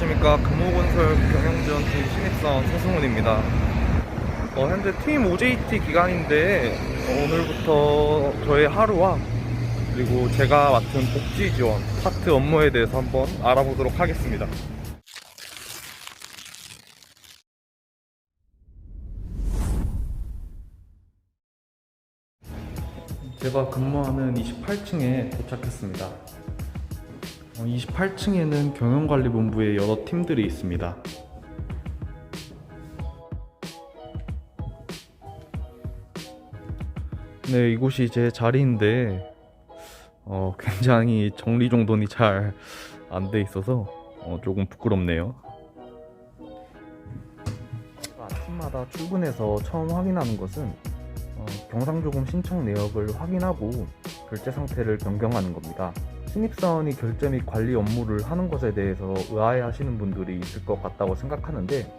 안녕하십니까. 금호건설 경영지원팀 신입사원 서승훈입니다. 어, 현재 팀 OJT 기간인데 어, 오늘부터 저의 하루와 그리고 제가 맡은 복지 지원 파트 업무에 대해서 한번 알아보도록 하겠습니다. 제가 근무하는 28층에 도착했습니다 28층에는 경영관리본부의 여러 팀들이 있습니다. 네, 이곳이 제 자리인데 어, 굉장히 정리정돈이 잘 안 돼 있어서 어, 조금 부끄럽네요. 아침마다 출근해서 처음 확인하는 것은 어, 경상조금 신청 내역을 확인하고 결제 상태를 변경하는 겁니다. 신입사원이 결제 및 관리 업무를 하는 것에 대해서 의아해 하시는 분들이 있을 것 같다고 생각하는데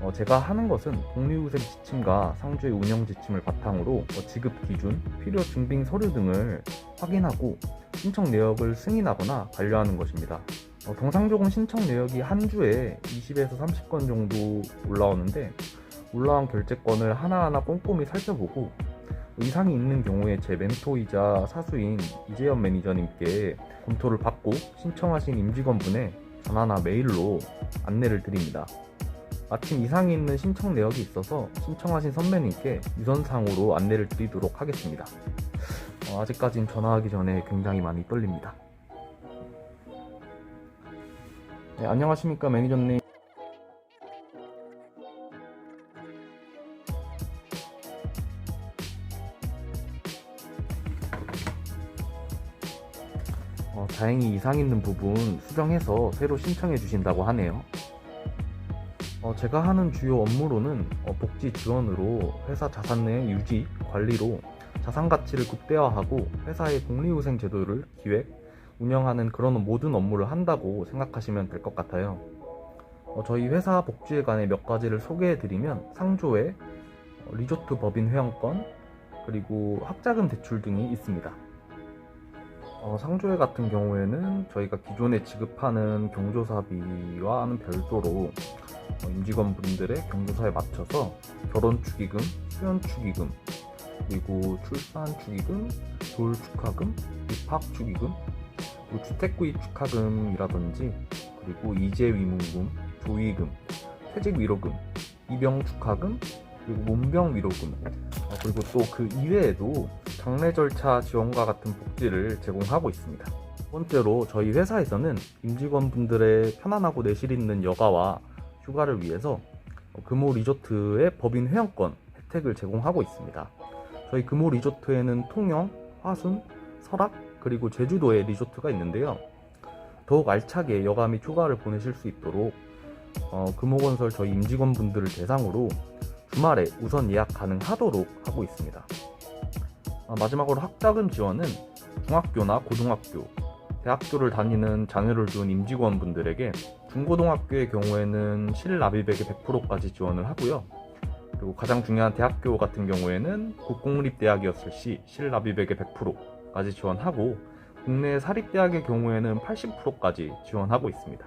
어, 제가 하는 것은 복리후생 지침과 상주의 운영 지침을 바탕으로 어, 지급 기준, 필요 증빙 서류 등을 확인하고 신청 내역을 승인하거나 반려하는 것입니다. 어, 통상조금 신청 내역이 한 주에 20에서 30건 정도 올라오는데 올라온 결제건을 하나하나 꼼꼼히 살펴보고 이상이 있는 경우에 제 멘토이자 사수인 이재현 매니저님께 검토를 받고 신청하신 임직원분의 전화나 메일로 안내를 드립니다. 마침 이상이 있는 신청 내역이 있어서 신청하신 선배님께 유선상으로 안내를 드리도록 하겠습니다. 어, 아직까진 전화하기 전에 굉장히 많이 떨립니다. 네, 안녕하십니까 매니저님. 어, 다행히 이상 있는 부분 수정해서 새로 신청해 주신다고 하네요. 어, 제가 하는 주요 업무로는 어, 복지 지원으로 회사 자산 내 유지, 관리로 자산 가치를 극대화하고 회사의 복리후생 제도를 기획, 운영하는 그런 모든 업무를 한다고 생각하시면 될 것 같아요. 어, 저희 회사 복지에 관해 몇 가지를 소개해 드리면 상조에 어, 리조트 법인 회원권, 그리고 학자금 대출 등이 있습니다. 어, 상조회 같은 경우에는 저희가 기존에 지급하는 경조사비와는 별도로 어, 임직원분들의 경조사에 맞춰서 결혼 축의금, 수연 축의금, 그리고 출산 축의금, 돌 축하금, 입학 축의금, 그리고 주택 구입 축하금이라든지 그리고 이재 위문금, 조의금, 퇴직 위로금, 입영 축하금, 그리고 문병 위로금, 어, 그리고 또 그 이외에도 장례 절차 지원과 같은 복지를 제공하고 있습니다. 두 번째로 저희 회사에서는 임직원분들의 편안하고 내실 있는 여가와 휴가를 위해서 금호 리조트의 법인 회원권 혜택을 제공하고 있습니다. 저희 금호 리조트에는 통영, 화순, 설악, 그리고 제주도에 리조트가 있는데요. 더욱 알차게 여가 및 휴가를 보내실 수 있도록 어, 금호건설 저희 임직원분들을 대상으로 주말에 우선 예약 가능하도록 하고 있습니다. 아, 마지막으로 학자금 지원은 중학교나 고등학교, 대학교를 다니는 자녀를 둔 임직원분들에게 중고등학교의 경우에는 실납입액의 100%까지 지원을 하고요. 그리고 가장 중요한 대학교 같은 경우에는 국공립대학이었을 시 실납입액의 100%까지 지원하고 국내 사립대학의 경우에는 80%까지 지원하고 있습니다.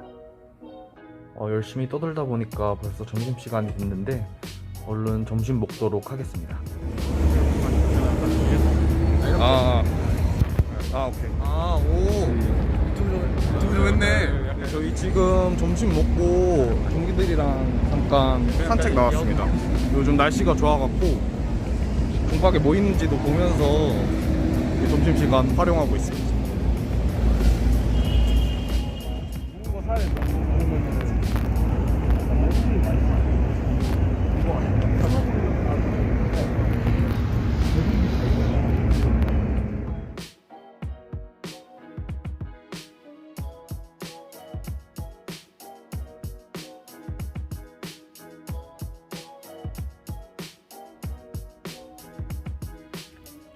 어, 열심히 떠들다 보니까 벌써 점심시간이 됐는데 얼른 점심 먹도록 하겠습니다. 아, 아, 오케이. 아, 오. 좀, 좀 했네. 저희 지금 점심 먹고 동기들이랑 잠깐 산책 나왔습니다. 요즘 날씨가 좋아갖고 종박에 뭐 있는지도 보면서 점심 시간 활용하고 있습니다.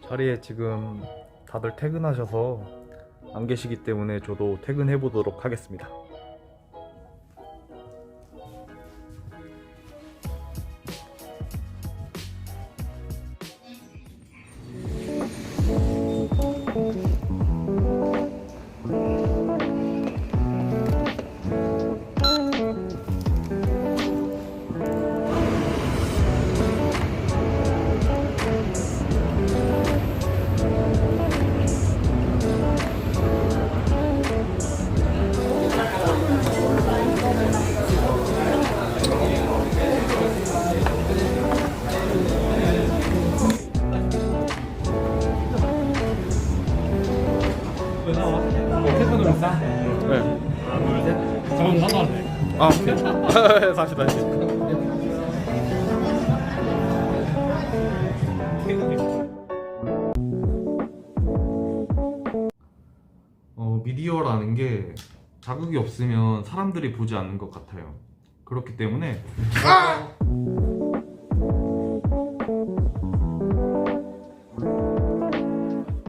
자리에 지금 다들 퇴근하셔서 안 계시기 때문에 저도 퇴근해 보도록 하겠습니다. 다시 다시. 어, 미디어라는 게 자극이 없으면 사람들이 보지 않는 것 같아요. 그렇기 때문에 아!